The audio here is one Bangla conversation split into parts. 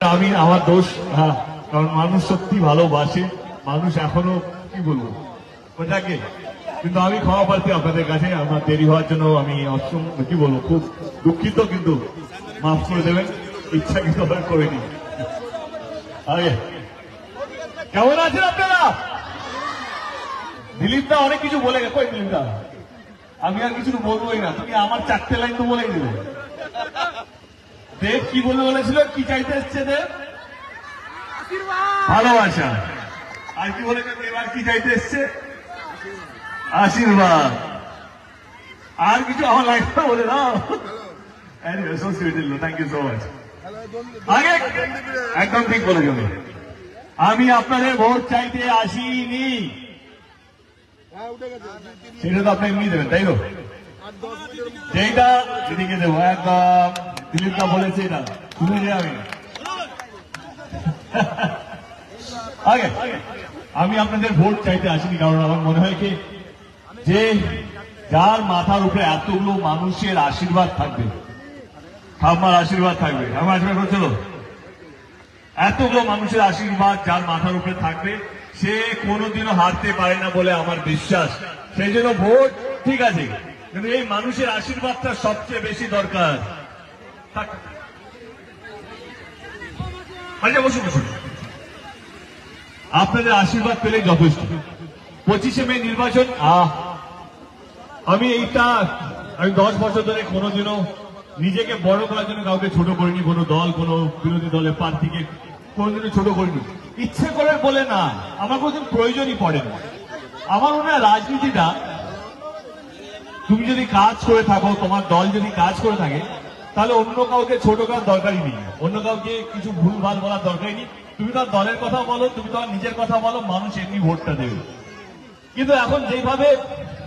আমি আমার দোষ হ্যাঁ কারণ মানুষ সত্যি ভালোবাসে, মানুষ এখনও, কি বলব, ওটাকে। কিন্তু আমি ক্ষমা প্রার্থী আপনাদের কাছে, আমার দেরি হওয়ার জন্য আমি অসম, কি বলব, খুব দুঃখিত, কিন্তু মাফ করে দেবেন, ইচ্ছা কিন্তু আবার করিনি। কেমন আছেন আপনারা? দিলীপ দা অনেক কিছু বলে গেছে দিলীপ দা আমি আর কিছু বলবোই না, তুমি আমার চারটে লাইন তো বলেই দেবে। দেব কি বলে বলেছিল? কি চাইতে এসছে দেব? ভালোবাসা। আর কি বলেছে দেব? আর কি চাইতে এসছে? আশীর্বাদ। আর কিছু আমার লাইফটা বলে দাও। So sweet thank you so much আগে একদম ঠিক বলে যাবে আমি আপনাদের ভোট চাইতে আসিনি। হ্যাঁ সেটা তো আপনি এমনি দেবেন তাই তো? যেটা এদিকে দেবো একদম। দিলীপ বলেছে এটা। যে আমি। আগে, আমি আপনাদের ভোট চাইতে আসিনি, কারণ আমার মনে হয় কি, যে যার মাথার উপরে এতগুলো মানুষের আশীর্বাদ থাকবে, আমার আশীর্বাদ থাকবে। আমার আশীর্বাদ করছিল এতগুলো মানুষের আশীর্বাদ যার মাথার উপরে থাকবে, সে কোনোদিনও হারতে পারে না বলে আমার বিশ্বাস। সেই জন্য ভোট ঠিক আছে, কিন্তু এই মানুষের আশীর্বাদটা সবচেয়ে বেশি দরকার। আপনাদের আশীর্বাদ পেলে যথেষ্ট। পঁচিশে মে নির্বাচন আমি এইটা আমি দশ বছর ধরে কোনোদিনও নিজেকে বড় করার জন্য কাউকে ছোট করিনি, কোনো দল, কোনো বিরোধী দলের প্রার্থীকে কোনোদিনও ছোট করিনি। ইচ্ছে করে বলে না, আমার কোনোদিন প্রয়োজনই পড়ে না আমার মনে হয় রাজনীতিটা, তুমি যদি কাজ করে থাকো, তোমার দল যদি কাজ করে থাকে তাহলে অন্য কাউকে ছোট করার দরকারই নেই। অন্য কাউকে কিছু ভুল ভালো বলার দরকারই নেই। তুমি তোমার দলের কথা বলো, তুমি তোমার নিজের কথা বলো, মানুষ এমনি ভোটটা দেবে। কিন্তু এখন যেভাবে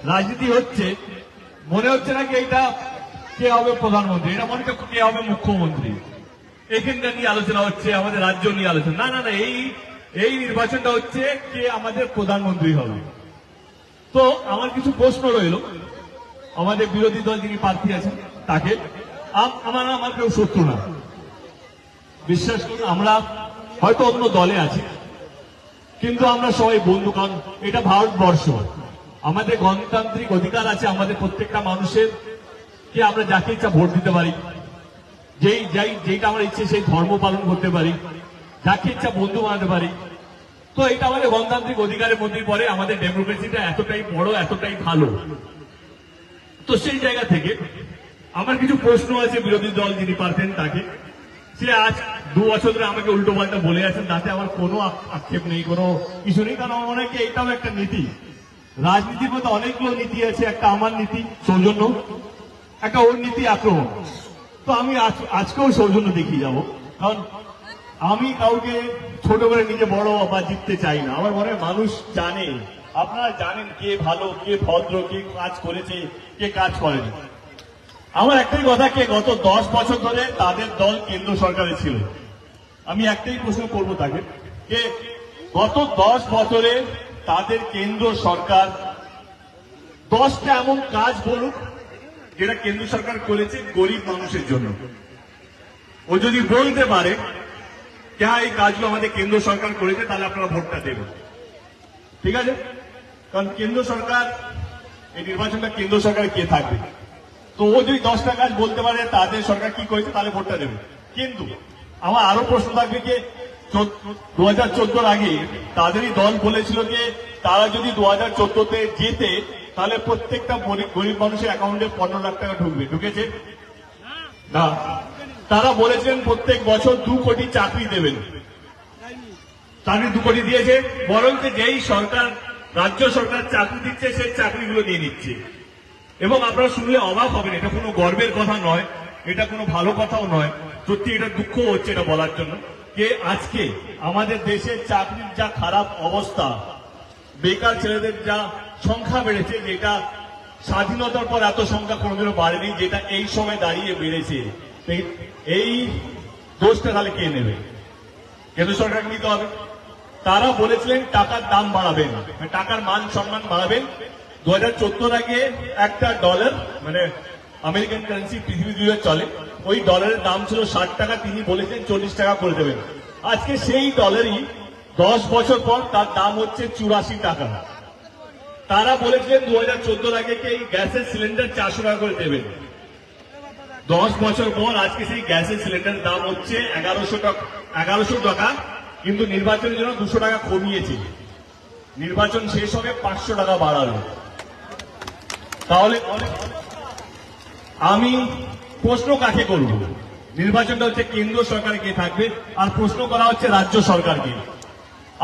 রাজনীতি হচ্ছে, মনে হচ্ছে নাকি এটা কে হবে প্রধানমন্ত্রী? এটা মনে হচ্ছে কে হবে মুখ্যমন্ত্রী? এখানটা নিয়ে আলোচনা হচ্ছে, আমাদের রাজ্য নিয়ে আলোচনা। না না না, এই এই নির্বাচনটা হচ্ছে কে আমাদের প্রধানমন্ত্রী হবে। তো আমার কিছু প্রশ্ন রইল। আমাদের বিরোধী দল যিনি প্রার্থী আছেন, তাকে আমার আমার কেউ শত্রু না। বিশ্বাস করুন, আমরা হয়তো অন্য দলে আছি, কিন্তু আমরা সবাই বন্ধু, কারণ এটা ভারতবর্ষ। আমাদের গণতান্ত্রিক অধিকার আছে আমাদের প্রত্যেকটা মানুষের, কি আমরা যাকে ইচ্ছা ভোট দিতে পারি, যেই, যাই যেটা আমার ইচ্ছে সেই ধর্ম পালন করতে পারি, যাকে ইচ্ছা বন্ধু বানাতে পারি। তো এটা আমাদের গণতান্ত্রিক অধিকারের মধ্যেই পড়ে, আমাদের ডেমোক্রেসিটা এতটাই বড়, এতটাই ভালো। তো সেই জায়গা থেকে আমার কিছু প্রশ্ন আছে বিরোধী দল যিনি পারতেন তাকে। সে আজ দু বছর ধরে আমাকে উল্টো পাল্টা বলে আছেন, তাতে আমার কোনো আক্ষেপ নেই, কোনো কিছু নেই, কারণ আমার মনে হয় এটাও একটা নীতি। রাজনীতির মধ্যে অনেকগুলো নীতি আছে, একটা আমার নীতি, সৌজন্য, একটা ওর নীতি, আক্রমণ। তো আমি আজ- আজকেও সৌজন্য দেখিয়ে যাব, কারণ আমি কাউকে ছোট করে নিজে বড় বা জিততে চাই না। আমার মনে মানুষ জানে, আপনারা জানেন কে ভালো, কে ভদ্র, কে কাজ করেছে, কে কাজ করেনি। আমার একটাই কথা কে, গত দশ বছর ধরে তাদের দল কেন্দ্র সরকারে ছিল। আমি একটাই প্রশ্ন করব তাকে, যে গত দশ বছরে তাদের কেন্দ্র সরকার দশটা এমন কাজ বলুক যেটা কেন্দ্র সরকার করেছে গরিব মানুষের জন্য। ও যদি বলতে পারে, যে এই কাজগুলো আমাদের কেন্দ্র সরকার করেছে, তাহলে আপনারা ভোটটা দেবেন। ঠিক আছে? কারণ কেন্দ্র সরকার, এই নির্বাচনটা কেন্দ্র সরকার কে থাকবে? তো ও যদি দশটা কাজ বলতে পারে তাদের সরকার কি করেছে, তাহলে ভোটটা দেবে। কিন্তু আমার আরও প্রশ্ন থাকবে যে দু হাজার চোদ্দোর আগে তাদেরই দল বলেছিল যে, তারা যদি দু হাজার চোদ্দোতে যেতে তাহলে প্রত্যেকটা গরিব- মানুষের অ্যাকাউন্টে পনেরো লাখ টাকা ঢুকবে। ঢুকেছে? না। তারা বলেছেন প্রত্যেক বছর দু কোটি চাকরি দেবেন। চাকরি দু কোটি দিয়েছে বরং যেই সরকার, রাজ্য সরকার চাকরি দিচ্ছে, সেই চাকরিগুলো নিয়ে নিচ্ছে এবং আপনারা শুনলে অবাক হবেন, এটা কোনো গর্বের কথা নয়, এটা কোনো ভালো কথাও নয়। সত্যি এটা দুঃখ হচ্ছে এটা বলার জন্য। যে আজকে আমাদের দেশের চাকরির যা খারাপ অবস্থা, বেকার ছেলেদের যা সংখ্যা বেড়েছে, যেটা স্বাধীনতার পর এত সংখ্যা কোনোদিনও বাড়েনি, যেটা এই সময় দাঁড়িয়ে বেড়েছে এই- দোষটা তাহলে কে নেবে? কেন্দ্র সরকারকে নিতে হবে। তারা বলেছিলেন, টাকার দাম বাড়াবেন মানে টাকার মান সম্মান বাড়াবেন দু হাজার চোদ্দোর আগে একটা ডলার মানে আমেরিকান কারেন্সি পৃথিবী জুড়ে চলে। ওই ডলারের দাম ছিল ষাট টাকা, তিনি বলেছেন চল্লিশ টাকা করে দেবেন। আজকে সেই ডলারই দশ বছর পর তার দাম হচ্ছে চুরাশি টাকা। তারা বলেছিলেন দু হাজার চোদ্দ আগে এই গ্যাসের সিলিন্ডার চারশো টাকা করে দেবেন? দশ বছর পর আজকে সেই গ্যাসের সিলিন্ডারের দাম হচ্ছে এগারোশো টাকা এগারোশো টাকা, কিন্তু নির্বাচনের জন্য দুশো টাকা কমিয়েছে। নির্বাচন শেষ হবে পাঁচশো টাকা বাড়াবে। তাহলে আমি প্রশ্ন কাকে করব? নির্বাচনটা হচ্ছে কেন্দ্র সরকার কে থাকবে, আর প্রশ্ন করা হচ্ছে রাজ্য সরকারকে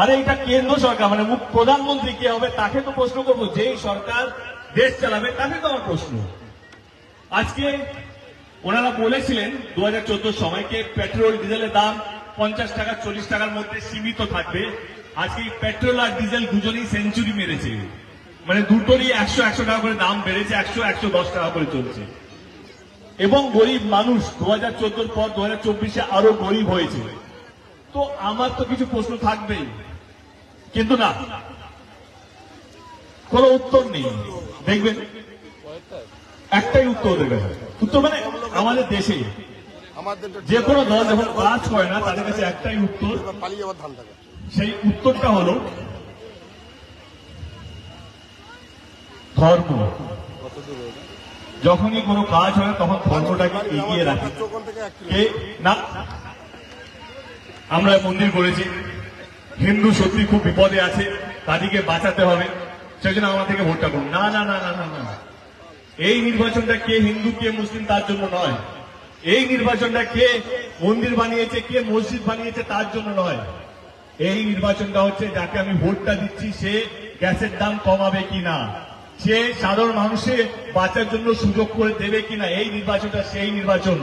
আরে, এটা কেন্দ্র সরকার মানে প্রধানমন্ত্রী কে হবে, তাকে তো প্রশ্ন করব, যেই সরকার দেশ চালাবে তাকে তো আমার প্রশ্ন। আজকে ওনারা বলেছিলেন, দু হাজার চোদ্দ সময়কে পেট্রোল, ডিজেলের দাম পঞ্চাশ টাকা, চল্লিশ টাকার মধ্যে সীমিত থাকবে। আজকে পেট্রোল আর ডিজেল দুজনেই সেঞ্চুরি মেরেছে। মানে দুটোরই একশো একশো টাকা করে দাম বেড়েছে একশো একশো দশ টাকা করে চলছে। এবং গরিব মানুষ দু হাজার চোদ্দোর পর দু হাজার চব্বিশে আরও গরিব হয়েছে। তো আমার তো কিছু প্রশ্ন থাকবেই কিন্তু না। কোনো উত্তর নেই। দেখবেন একটাই উত্তর দেবে উত্তর মানে আমাদের দেশে যে কোনো দল যখন কাজ করে না তাদের কাছে একটাই উত্তর সেই উত্তরটা হলো ধর্ম। যখনই কোনো কাজ হয় তখন ধর্মটাকে এগিয়ে রাখে। কে? না। আমরা মন্দির করেছি। হিন্দু সত্যি খুব বিপদে আছে তাদেরকে বাঁচাতে হবে। সেই জন্য আমার থেকে ভোটটা করুন। না না না না না না। এই নির্বাচনটা কে হিন্দু কে মুসলিম তার জন্য নয়। এই নির্বাচনটা কে মন্দির বানিয়েছে কে মসজিদ বানিয়েছে তার জন্য নয়। এই নির্বাচনটা হচ্ছে যাকে আমি ভোটটা দিচ্ছি সে গ্যাসের দাম কমাবে কিনা। সে সাধারণ মানুষের বাঁচার জন্য সুযোগ করে দেবে কিনা এই নির্বাচনটা সেই নির্বাচন।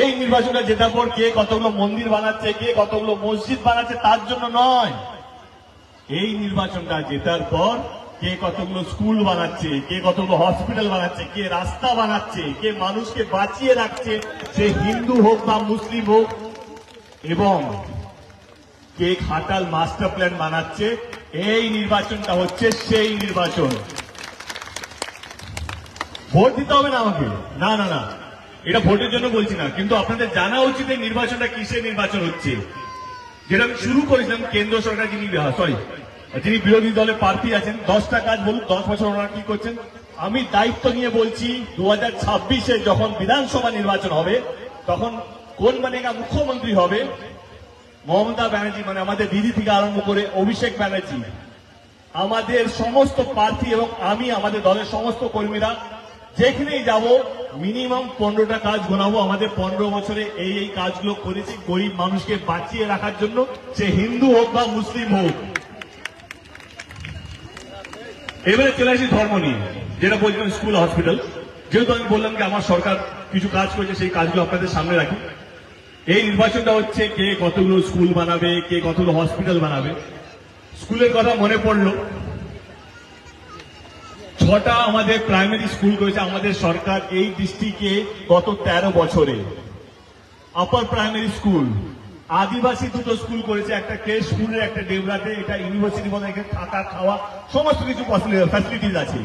এই নির্বাচনে জেতার পর কে কতগুলো মন্দির বানাচ্ছে, কে কতগুলো মসজিদ বানাচ্ছে, তার জন্য নয়। এই নির্বাচনটা জেতার পর কে কতগুলো স্কুল বানাচ্ছে, কে কতগুলো হসপিটাল বানাচ্ছে, কে রাস্তা বানাচ্ছে, কে মানুষকে বাঁচিয়ে রাখছে, সে হিন্দু হোক বা মুসলিম হোক, এবং কে খাটাল মাস্টার প্ল্যান বানাচ্ছে এই নির্বাচনটা হচ্ছে সেই নির্বাচন। ভোট দিতে হবে না আমাকে। না না না। এটা ভোটের জন্য বলছি না। কিন্তু আপনাদের জানা উচিত এই নির্বাচনটা কিসের নির্বাচন হচ্ছে। যেটা আমি শুরু করেছিলাম কেন্দ্র সরকার যিনি সরি যিনি বিরোধী দলের প্রার্থী আছেন, দশটা কাজ বলুন, দশ বছর ওনারা কি করছেন? আমি দায়িত্ব নিয়ে বলছি দু হাজার যখন বিধানসভা নির্বাচন হবে, তখন কোন মানে মুখ্যমন্ত্রী হবে মমতা ব্যানার্জি মানে আমাদের দিদি থেকে আরম্ভ করে অভিষেক ব্যানার্জি, আমাদের সমস্ত প্রার্থী এবং আমি, আমাদের দলের সমস্ত কর্মীরা, যেখানেই যাব মিনিমাম পনেরোটা কাজ গোনাবো আমাদের পনেরো বছরে এই এই কাজগুলো করেছি গরিব মানুষকে বাঁচিয়ে রাখার জন্য, সে হিন্দু হোক বা মুসলিম হোক। এবারে চলে আসি ধর্ম নিয়ে, যেটা বলছিলাম স্কুল হসপিটাল যেহেতু আমি বললাম যে আমার সরকার কিছু কাজ করেছে, সেই কাজগুলো আপনাদের সামনে রাখি। এই নির্বাচনটা হচ্ছে কে কতগুলো স্কুল বানাবে, কে কতগুলো হসপিটাল বানাবে। স্কুলের কথা মনে পড়ল। ছটা আমাদের প্রাইমারি স্কুল করেছে, আমাদের সরকার এই ডিস্ট্রিক্টে গত তেরো বছরে। আপার প্রাইমারি স্কুল আদিবাসী দুটো স্কুল করেছে, একটা কেশপুরের একটা ডেবরাতে এটা ইউনিভার্সিটি এখানে থাকা, খাওয়া, সমস্ত কিছু ফ্যাসিলিটিস আছে।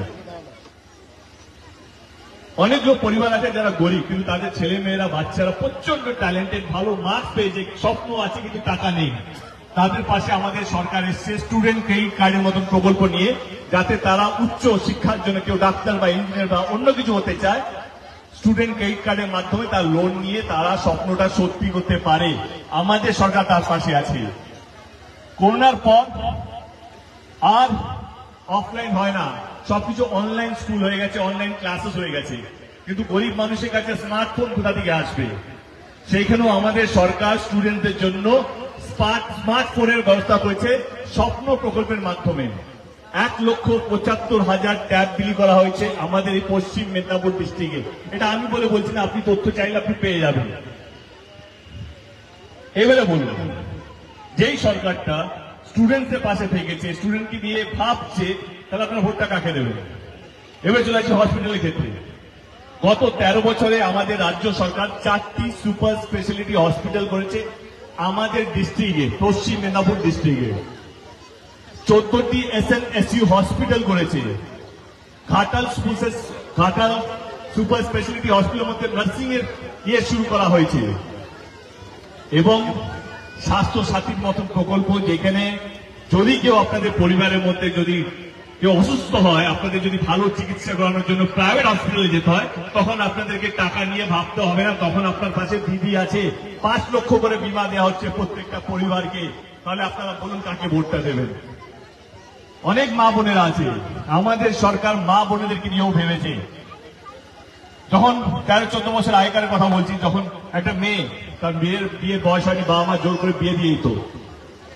অনেকগুলো পরিবার আছে যারা গরিব, কিন্তু তাদের ছেলে মেয়েরা, বাচ্চারা প্রচণ্ড ট্যালেন্টেড ভালো মার্কস পেয়েছে স্বপ্ন আছে, কিন্তু টাকা নেই। তাদের পাশে আমাদের সরকার এসছে স্টুডেন্ট ক্রেডিট কার্ডের মতন প্রকল্প নিয়ে, যাতে তারা উচ্চ শিক্ষার জন্য কেউ ডাক্তার বা ইঞ্জিনিয়ার বা অন্য কিছু হতে চায়। স্টুডেন্ট ক্রেডিট কার্ডের মাধ্যমে তার লোন নিয়ে তারা স্বপ্নটা সত্যি করতে পারে। আমাদের সরকার তার পাশে আছে। করোনার পর আর অফলাইন হয় না। সবকিছু অনলাইন স্কুল হয়ে গেছে অনলাইন ক্লাসেস হয়ে গেছে। কিন্তু গরিব মানুষের কাছে স্মার্টফোন কোথা থেকে আসবে? সেইখানেও আমাদের সরকার স্টুডেন্টদের জন্য স্মার্ট স্মার্টফোনের ব্যবস্থা করেছে স্বপ্ন প্রকল্পের মাধ্যমে। এক লক্ষ পঁচাত্তর হাজার ট্যাব বিলি করা হয়েছে আমাদের এই পশ্চিম মেদিনীপুর ডিস্ট্রিক্টে এটা আমি বলে বলছি না, আপনি তথ্য চাইলে আপনি পেয়ে যাবেন। এবারে বলুন, যেই সরকারটা স্টুডেন্টদের পাশে থেকেছে স্টুডেন্টকে নিয়ে ভাবছে তাহলে আপনার ভোটটা কাকে দেবেন? এবার চলে আসছে হসপিটালের ক্ষেত্রে। গত তেরো বছরে আমাদের রাজ্য সরকার চারটি সুপার স্পেশালিটি হসপিটাল করেছে আমাদের ডিস্ট্রিক্টে পশ্চিম মেদিনীপুর ডিস্ট্রিক্টে চোদ্দটি S N S U hospital করেছে। ঘাটাল ঘাটাল সুপার স্পেশালিটি হসপিটালের মধ্যে নার্সিং এর ইয়ে শুরু করা হয়েছে। এবং স্বাস্থ্য সাথীর মতন প্রকল্প যেখানে যদি কেউ আপনাদের পরিবারের মধ্যে যদি কেউ অসুস্থ হয়, আপনাদের যদি ভালো চিকিৎসা করানোর জন্য প্রাইভেট হসপিটালে যেতে হয়, তখন আপনাদেরকে টাকা নিয়ে ভাবতে হবে না, তখন আপনার পাশে দিদি আছে। পাঁচ লক্ষ করে বিমা দেওয়া হচ্ছে প্রত্যেকটা পরিবারকে। তাহলে আপনারা বলুন কাকে ভোটটা দেবেন? অনেক মা বোনেরা আছে। আমাদের সরকার মা বোনেদেরকে নিয়েও ভেবেছে। যখন তেরো, চোদ্দ বছর আগেকার কথা বলছি, যখন একটা মেয়ে তার মেয়ের বিয়ের বয়স হয়নি বাবা মা জোর করে বিয়ে দিয়ে দিত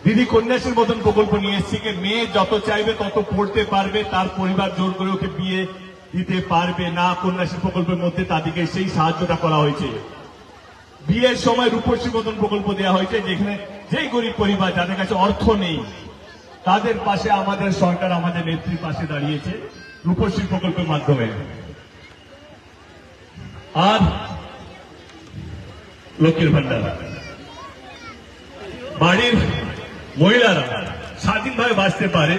দিদি কন্যাশ্রীর মতন প্রকল্প নিয়ে এসছে কি মেয়ে যত চাইবে তত পড়তে পারবে, তার পরিবার জোর করে ওকে বিয়ে দিতে পারবে না কন্যাশ্রী প্রকল্পের মধ্যে, তাদেরকে সেই সাহায্যটা করা হয়েছে। বিয়ের সময় রূপশ্রী মতন প্রকল্প দেওয়া হয়েছে যেখানে যেই গরিব পরিবার যাদের কাছে অর্থ নেই, তাদের পাশে আমাদের সরকার আমাদের নেত্রীর পাশে দাঁড়িয়েছে রূপশ্রী প্রকল্পের মাধ্যমে। আর লক্ষ্মীর ভান্ডার। বাড়ির মহিলারা স্বাধীনভাবে বাঁচতে পারে,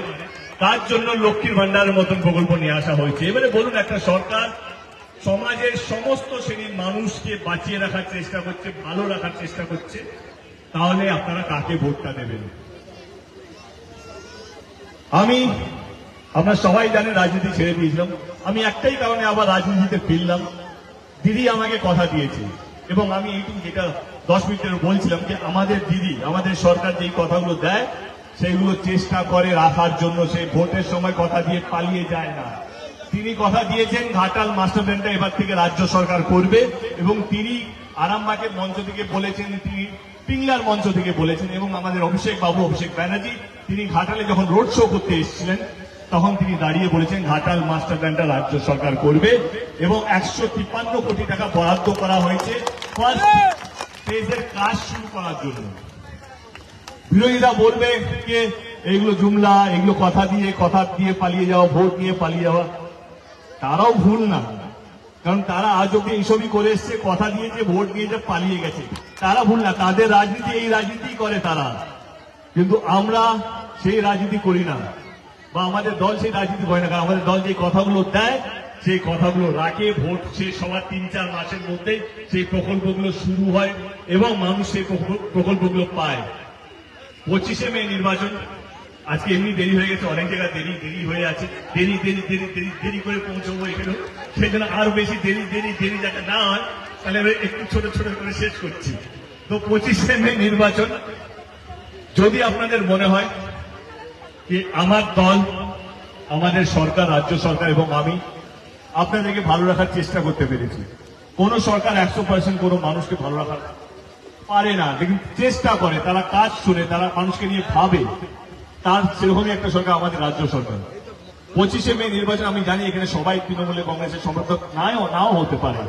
তার জন্য লক্ষ্মীর ভান্ডারের মতন প্রকল্প নিয়ে আসা হয়েছে। এবারে বলুন, একটা সরকার সমাজের সমস্ত শ্রেণির মানুষকে বাঁচিয়ে রাখার চেষ্টা করছে, ভালো রাখার চেষ্টা করছে, তাহলে আপনারা কাকে ভোটটা দেবেন? আমি, আমরা সবাই জানে রাজনীতি ছেড়ে দিয়েছিলাম। আমি একটাই কারণে আবার রাজনীতিতে ফিরলাম। দিদি আমাকে কথা দিয়েছে। এবং আমি এইটুকু যেটা দশ মিনিটের বলছিলাম যে আমাদের দিদি, আমাদের সরকার যেই কথাগুলো দেয়, সেইগুলো চেষ্টা করে রাখার জন্য সেই ভোটের সময় কথা দিয়ে পালিয়ে যায় না। তিনি কথা দিয়েছেন, ঘাটাল মাস্টার প্ল্যানটা এবার থেকে রাজ্য সরকার করবে এবং তিনি আরামবাগের মঞ্চ থেকে বলেছেন, তিনি পিংলার মঞ্চ থেকে বলেছেন এবং আমাদের অভিষেক বাবু, অভিষেক ব্যানার্জি, তিনি ঘাটালে যখন রোড শো করতে এসেছিলেন, তখন তিনি দাঁড়িয়ে বলেছেন, ঘাটাল মাস্টার প্ল্যানটা রাজ্য সরকার করবে এবং একশো তিপ্পান্ন কোটি টাকা বরাদ্দ করা হয়েছে। কাজ শুরু করার জন্য। বিরোধীরা বলবে যে এইগুলো জুমলা এগুলো কথা দিয়ে কথা দিয়ে পালিয়ে যাওয়া, ভোট নিয়ে পালিয়ে যাওয়া। তারাও ভুল না। কারণ তারা আজ অব্দি এইসবই করে এসছে, কথা দিয়েছে, ভোট নিয়েছে পালিয়ে গেছে। তারা ভুল না। তাদের রাজনীতি, এই রাজনীতি করে তারা। কিন্তু আমরা সেই রাজনীতি করি না। বা আমাদের দল সেই রাজনীতি করে না। কারণ আমাদের দল যে কথাগুলো দেয় সেই কথাগুলো রাখে, ভোট শেষ হওয়ার তিন, চার মাসের মধ্যে সেই প্রকল্পগুলো শুরু হয় এবং মানুষ সেই প্রকল্প- প্রকল্পগুলো পায়। পঁচিশে মে নির্বাচন। আজকে এমনি দেরি হয়ে গেছে, অনেক জায়গায় দেরি দেরি হয়ে আছে। দেরি দেরি দেরি দেরি দেরি করে পৌঁছবো এখানে। সেই জন্য আরও বেশি দেরি দেরি দেরি যাতে না হয়, তাহলে আমি একটু ছোট ছোট করে শেষ করছি। তো পঁচিশে মে নির্বাচন। যদি আপনাদের মনে হয় যে আমার দল, আমাদের সরকার, রাজ্য সরকার এবং আমি আপনাদেরকে ভালো রাখার চেষ্টা করতে পেরেছি। কোন সরকার একশো পার্সেন্ট কোনো মানুষকে ভালো রাখার পারে না লেকিন চেষ্টা করে, তারা কাজ শুনে, তারা মানুষকে নিয়ে ভাবে। তার সেরকমই একটা সরকার আমাদের রাজ্য সরকার। পঁচিশে মে নির্বাচন, আমি জানি এখানে সবাই তৃণমূলে কংগ্রেসের সমর্থক, নাও নাও হতে পারে।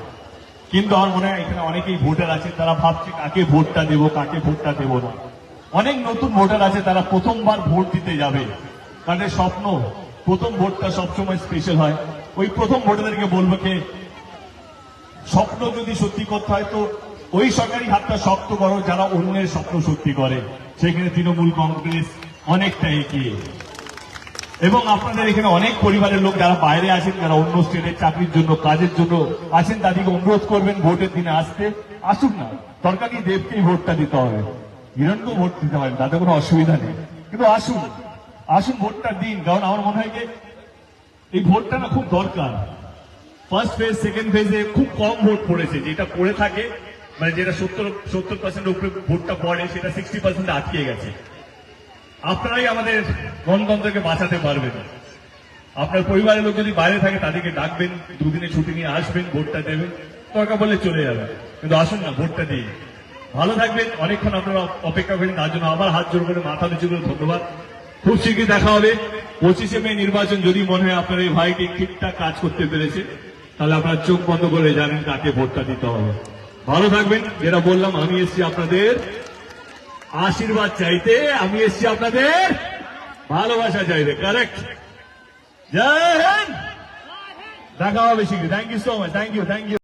কিন্তু আমার মনে হয় এখানে অনেকেই ভোটার আছে, তারা ভাবছে কাকে ভোটটা দেবো, কাকে ভোটটা দেবো না। অনেক নতুন ভোটার আছে, তারা প্রথমবার ভোট দিতে যাবে। তাদের স্বপ্ন, প্রথম ভোটটা সবসময় স্পেশাল হয়। ওই প্রথম ভোটারদেরকে বলব কে স্বপ্ন যদি সত্যি করতে হয় তো ওই সরকারি হাতটা শক্ত করো যারা অন্যের স্বপ্ন সত্যি করে। সেখানে তৃণমূল কংগ্রেস অনেকটা এগিয়ে। এবং আপনাদের এখানে অনেক পরিবারের লোক যারা বাইরে আছেন, যারা অন্য স্টেটের চাকরির জন্য, কাজের জন্য আছেন, তাদেরকে অনুরোধ করবেন ভোটের দিনে আসতে। আসুক না, সরকারি দেবকেই ভোটটা দিতে হবে। হিরণকেও ভোট দিতে হবে তাতে কোনো অসুবিধা নেই। কিন্তু আসুন আসুন ভোটটা দিন। কারণ আমার মনে হয় যে এই ভোটটা না খুব দরকার। ফার্স্ট ফেজ সেকেন্ড ফেজে খুব কম ভোট পড়েছে। যেটা পড়ে থাকে মানে যেটা সত্তর সত্তর পার্সেন্ট উপরে ভোটটা পড়ে, সেটা সিক্সটি পার্সেন্ট আটকে গেছে। আপনারাই আমাদের গণতন্ত্রকে বাঁচাতে পারবেন। আপনার পরিবারের লোক যদি বাইরে থাকে, তাদেরকে ডাকবেন, দুদিনে ছুটি নিয়ে আসবেন, ভোটটা দেবেন দরকার বললে চলে যাবে। কিন্তু আসুন না, ভোটটা দিয়ে। ভালো থাকবেন, অনেকক্ষণ আপনারা অপেক্ষা করেন, তার জন্য আবার হাত জোর করে মাথা নিচু করে ধন্যবাদ। খুব শীঘ্রই দেখা হবে। পঁচিশে মে নির্বাচন যদি মনে হয় আপনার এই ভাইটি ঠিকঠাক কাজ করতে পেরেছে, তাহলে আপনার চোখ বন্ধ করে জানেন কাকে ভোটটা দিতে হবে। ভালো থাকবেন। যেটা বললাম, আমি এসেছি আপনাদের আশীর্বাদ চাইতে, আমি এসেছি আপনাদের ভালোবাসা চাইতে। কারেক্ট জয় হিন্দ! দেখা হবে শীঘ্রই। Thank you so much thank you thank you